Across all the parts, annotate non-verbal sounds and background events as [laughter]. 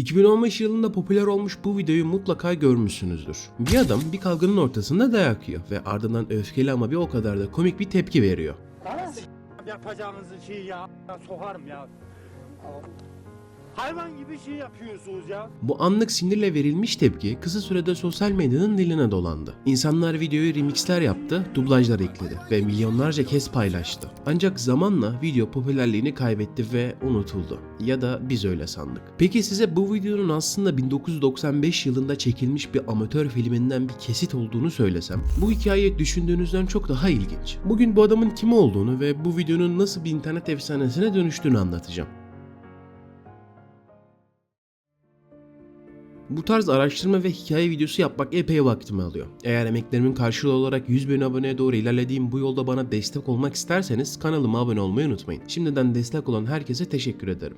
2015 yılında popüler olmuş bu videoyu mutlaka görmüşsünüzdür. Bir adam bir kavganın ortasında dayak yiyor ve ardından öfkeli ama bir o kadar da komik bir tepki veriyor. Bana s- yapacağınızı şey ya sokarım ya. Hayvan gibi şey yapıyorsunuz ya. Bu anlık sinirle verilmiş tepki kısa sürede sosyal medyanın diline dolandı. İnsanlar videoyu remixler yaptı, dublajlar ekledi ve milyonlarca kez paylaştı. Ancak zamanla video popülerliğini kaybetti ve unutuldu. Ya da biz öyle sandık. Peki size bu videonun aslında 1995 yılında çekilmiş bir amatör filminden bir kesit olduğunu söylesem, bu hikaye düşündüğünüzden çok daha ilginç. Bugün bu adamın kim olduğunu ve bu videonun nasıl bir internet efsanesine dönüştüğünü anlatacağım. Bu tarz araştırma ve hikaye videosu yapmak epey vaktimi alıyor. Eğer emeklerimin karşılığı olarak 100 bin aboneye doğru ilerlediğim bu yolda bana destek olmak isterseniz kanalıma abone olmayı unutmayın. Şimdiden destek olan herkese teşekkür ederim.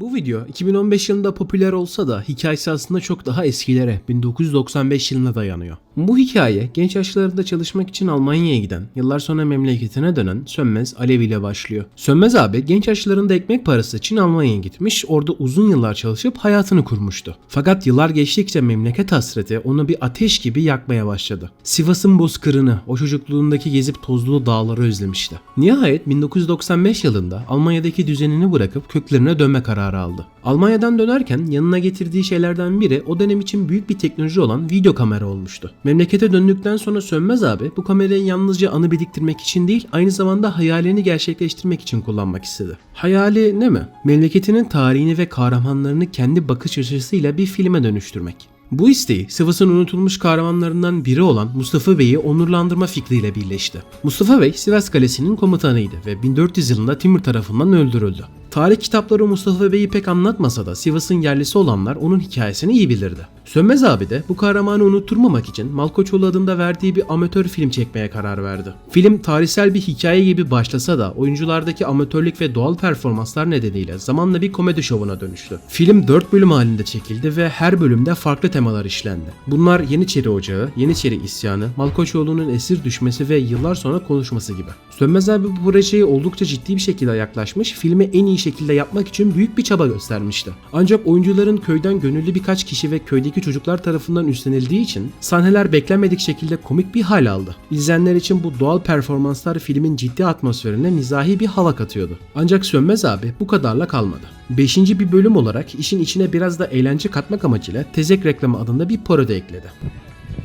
Bu video 2015 yılında popüler olsa da hikayesi aslında çok daha eskilere 1995 yılına dayanıyor. Bu hikaye genç yaşlarında çalışmak için Almanya'ya giden, yıllar sonra memleketine dönen Sönmez Alev ile başlıyor. Sönmez abi genç yaşlarında ekmek parası için Almanya'ya gitmiş, orada uzun yıllar çalışıp hayatını kurmuştu. Fakat yıllar geçtikçe memleket hasreti onu bir ateş gibi yakmaya başladı. Sivas'ın bozkırını, o çocukluğundaki gezip tozduğu dağları özlemişti. Nihayet 1995 yılında Almanya'daki düzenini bırakıp köklerine dönme kararı aldı. Almanya'dan dönerken yanına getirdiği şeylerden biri o dönem için büyük bir teknoloji olan video kamera olmuştu. Memlekete döndükten sonra Sönmez abi bu kamerayı yalnızca anı biriktirmek için değil aynı zamanda hayalini gerçekleştirmek için kullanmak istedi. Hayali ne mi? Memleketinin tarihini ve kahramanlarını kendi bakış açısıyla bir filme dönüştürmek. Bu isteği Sivas'ın unutulmuş kahramanlarından biri olan Mustafa Bey'i onurlandırma fikriyle birleşti. Mustafa Bey Sivas Kalesi'nin komutanıydı ve 1400 yılında Timur tarafından öldürüldü. Tarih kitapları Mustafa Bey'i pek anlatmasa da Sivas'ın yerlisi olanlar onun hikayesini iyi bilirdi. Sönmez abi de bu kahramanı unutturmamak için Malkoçoğlu adında verdiği bir amatör film çekmeye karar verdi. Film tarihsel bir hikaye gibi başlasa da oyunculardaki amatörlük ve doğal performanslar nedeniyle zamanla bir komedi şovuna dönüştü. Film 4 bölüm halinde çekildi ve her bölümde farklı temalar işlendi. Bunlar Yeniçeri Ocağı, Yeniçeri İsyanı, Malkoçoğlu'nun esir düşmesi ve yıllar sonra konuşması gibi. Sönmez abi bu projeye oldukça ciddi bir şekilde yaklaşmış, filmi en iyi şekilde yapmak için büyük bir çaba göstermişti. Ancak oyuncuların köyden gönüllü birkaç kişi ve köydeki çocuklar tarafından üstlenildiği için sahneler beklenmedik şekilde komik bir hal aldı. İzleyenler için bu doğal performanslar filmin ciddi atmosferine mizahi bir hava katıyordu. Ancak Sönmez abi bu kadarla kalmadı. Beşinci bir bölüm olarak işin içine biraz da eğlence katmak amacıyla Tezek reklamı adında bir parodi ekledi.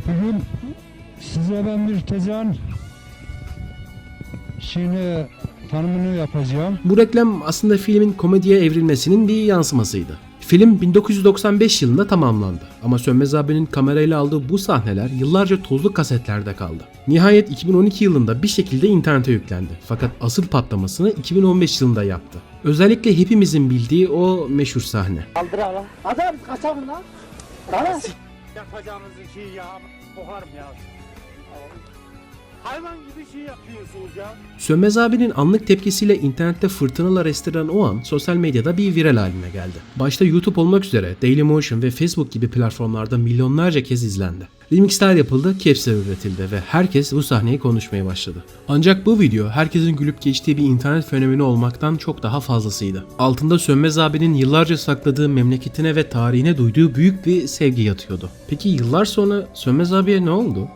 Bugün size ben bir tezahürün şeyini tanımını yapacağım. Bu reklam aslında filmin komediye evrilmesinin bir yansımasıydı. Film 1995 yılında tamamlandı ama Sönmez abinin kamerayla aldığı bu sahneler yıllarca tozlu kasetlerde kaldı. Nihayet 2012 yılında bir şekilde internete yüklendi fakat asıl patlamasını 2015 yılında yaptı. Özellikle hepimizin bildiği o meşhur sahne. Kaldır ala. Adam kaçalım lan. Bana yapacağınızı şey ya sokarım ya. Hayvan gibi şey yapıyorsunuz ya. Sönmez abinin anlık tepkisiyle internette fırtınalar estiren o an sosyal medyada bir viral haline geldi. Başta YouTube olmak üzere Dailymotion ve Facebook gibi platformlarda milyonlarca kez izlendi. Remixler yapıldı, caps'ler üretildi ve herkes bu sahneyi konuşmaya başladı. Ancak bu video herkesin gülüp geçtiği bir internet fenomeni olmaktan çok daha fazlasıydı. Altında Sönmez abinin yıllarca sakladığı memleketine ve tarihine duyduğu büyük bir sevgi yatıyordu. Peki yıllar sonra Sönmez abiye ne oldu?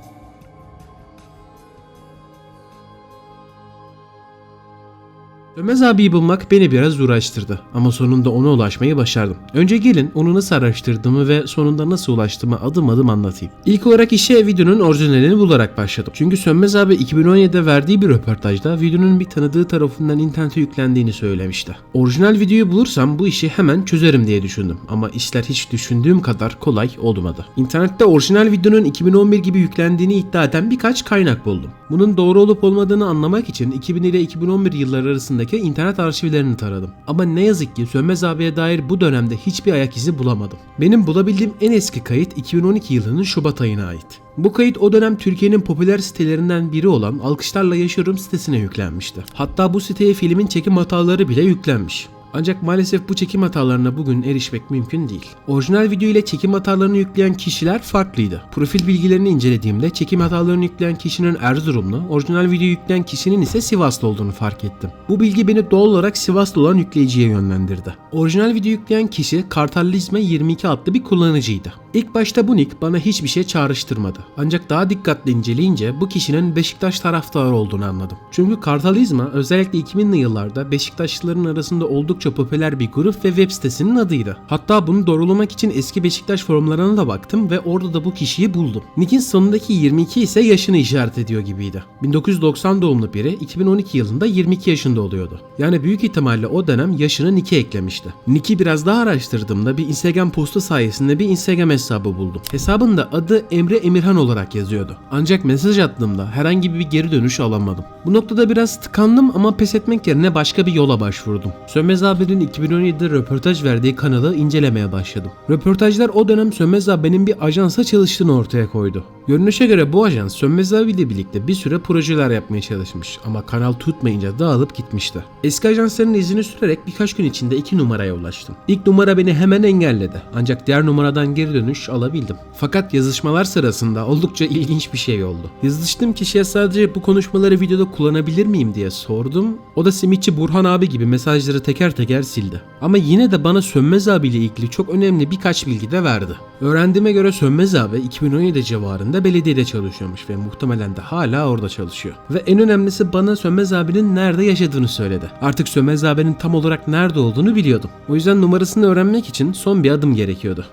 Ömez abiyi bulmak beni biraz uğraştırdı ama sonunda ona ulaşmayı başardım. Önce gelin onu nasıl araştırdığımı ve sonunda nasıl ulaştığımı adım adım anlatayım. İlk olarak işe videonun orijinalini bularak başladım. Çünkü Sönmez abi 2017'de verdiği bir röportajda videonun bir tanıdığı tarafından internete yüklendiğini söylemişti. Orijinal videoyu bulursam bu işi hemen çözerim diye düşündüm ama işler hiç düşündüğüm kadar kolay olmadı. İnternette orijinal videonun 2011 gibi yüklendiğini iddia eden birkaç kaynak buldum. Bunun doğru olup olmadığını anlamak için 2000 ile 2011 yılları arasındaki internet arşivlerini taradım. Ama ne yazık ki Sönmez abiye dair bu dönemde hiçbir ayak izi bulamadım. Benim bulabildiğim en eski kayıt 2012 yılının Şubat ayına ait. Bu kayıt o dönem Türkiye'nin popüler sitelerinden biri olan Alkışlarla Yaşıyorum sitesine yüklenmişti. Hatta bu siteye filmin çekim hataları bile yüklenmiş. Ancak maalesef bu çekim hatalarına bugün erişmek mümkün değil. Orijinal video ile çekim hatalarını yükleyen kişiler farklıydı. Profil bilgilerini incelediğimde çekim hatalarını yükleyen kişinin Erzurumlu, orijinal video yükleyen kişinin ise Sivaslı olduğunu fark ettim. Bu bilgi beni doğal olarak Sivaslı olan yükleyiciye yönlendirdi. Orijinal video yükleyen kişi Kartallizme 22 adlı bir kullanıcıydı. İlk başta bu nick bana hiçbir şey çağrıştırmadı. Ancak daha dikkatli inceleyince bu kişinin Beşiktaş taraftarı olduğunu anladım. Çünkü Kartalizma özellikle 2000'li yıllarda Beşiktaşlıların arasında oldukça popüler bir grup ve web sitesinin adıydı. Hatta bunu doğrulamak için eski Beşiktaş forumlarına da baktım ve orada da bu kişiyi buldum. Nick'in sonundaki 22 ise yaşını işaret ediyor gibiydi. 1990 doğumlu biri 2012 yılında 22 yaşında oluyordu. Yani büyük ihtimalle o dönem yaşını Nick'e eklemişti. Nick'i biraz daha araştırdığımda bir Instagram postu sayesinde bir Instagram hesabı buldum. Hesabın da adı Emre Emirhan olarak yazıyordu. Ancak mesaj attığımda herhangi bir geri dönüş alamadım. Bu noktada biraz tıkandım ama pes etmek yerine başka bir yola başvurdum. Sönmez abinin 2017'de röportaj verdiği kanalı incelemeye başladım. Röportajlar o dönem Sönmez abinin bir ajansa çalıştığını ortaya koydu. Görünüşe göre bu ajans Sönmez abiyle birlikte bir süre projeler yapmaya çalışmış ama kanal tutmayınca dağılıp gitmişti. Eski ajansların izini sürerek birkaç gün içinde iki numaraya ulaştım. İlk numara beni hemen engelledi ancak diğer numaradan geri dönüş alabildim. Fakat yazışmalar sırasında oldukça ilginç bir şey oldu. Yazıştığım kişiye sadece bu konuşmaları videoda kullanabilir miyim diye sordum. O da simitçi Burhan abi gibi mesajları teker teker sildi. Ama yine de bana Sönmez abiyle ilgili çok önemli birkaç bilgi de verdi. Öğrendiğime göre Sönmez abi 2017 civarında belediyede çalışıyormuş ve muhtemelen de hala orada çalışıyor. Ve en önemlisi bana Sönmez abinin nerede yaşadığını söyledi. Artık Sönmez abinin tam olarak nerede olduğunu biliyordum. O yüzden numarasını öğrenmek için son bir adım gerekiyordu.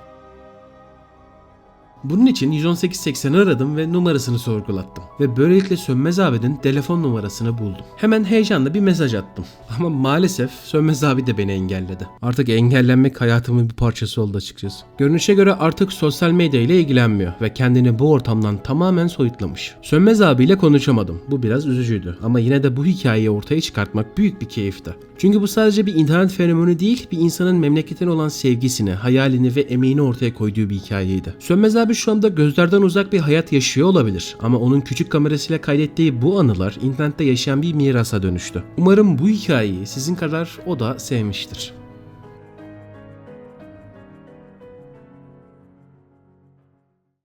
Bunun için 11880'i aradım ve numarasını sorgulattım. Ve böylelikle Sönmez abinin telefon numarasını buldum. Hemen heyecanla bir mesaj attım. [laughs] Ama maalesef Sönmez abi de beni engelledi. Artık engellenmek hayatımın bir parçası oldu açıkçası. Görünüşe göre artık sosyal medya ile ilgilenmiyor ve kendini bu ortamdan tamamen soyutlamış. Sönmez abiyle konuşamadım. Bu biraz üzücüydü. Ama yine de bu hikayeyi ortaya çıkartmak büyük bir keyifti. Çünkü bu sadece bir internet fenomeni değil, bir insanın memleketine olan sevgisini, hayalini ve emeğini ortaya koyduğu bir hikayeydi. Sönmez abi şu anda gözlerden uzak bir hayat yaşıyor olabilir ama onun küçük kamerasıyla kaydettiği bu anılar internette yaşayan bir mirasa dönüştü. Umarım bu hikayeyi sizin kadar o da sevmiştir.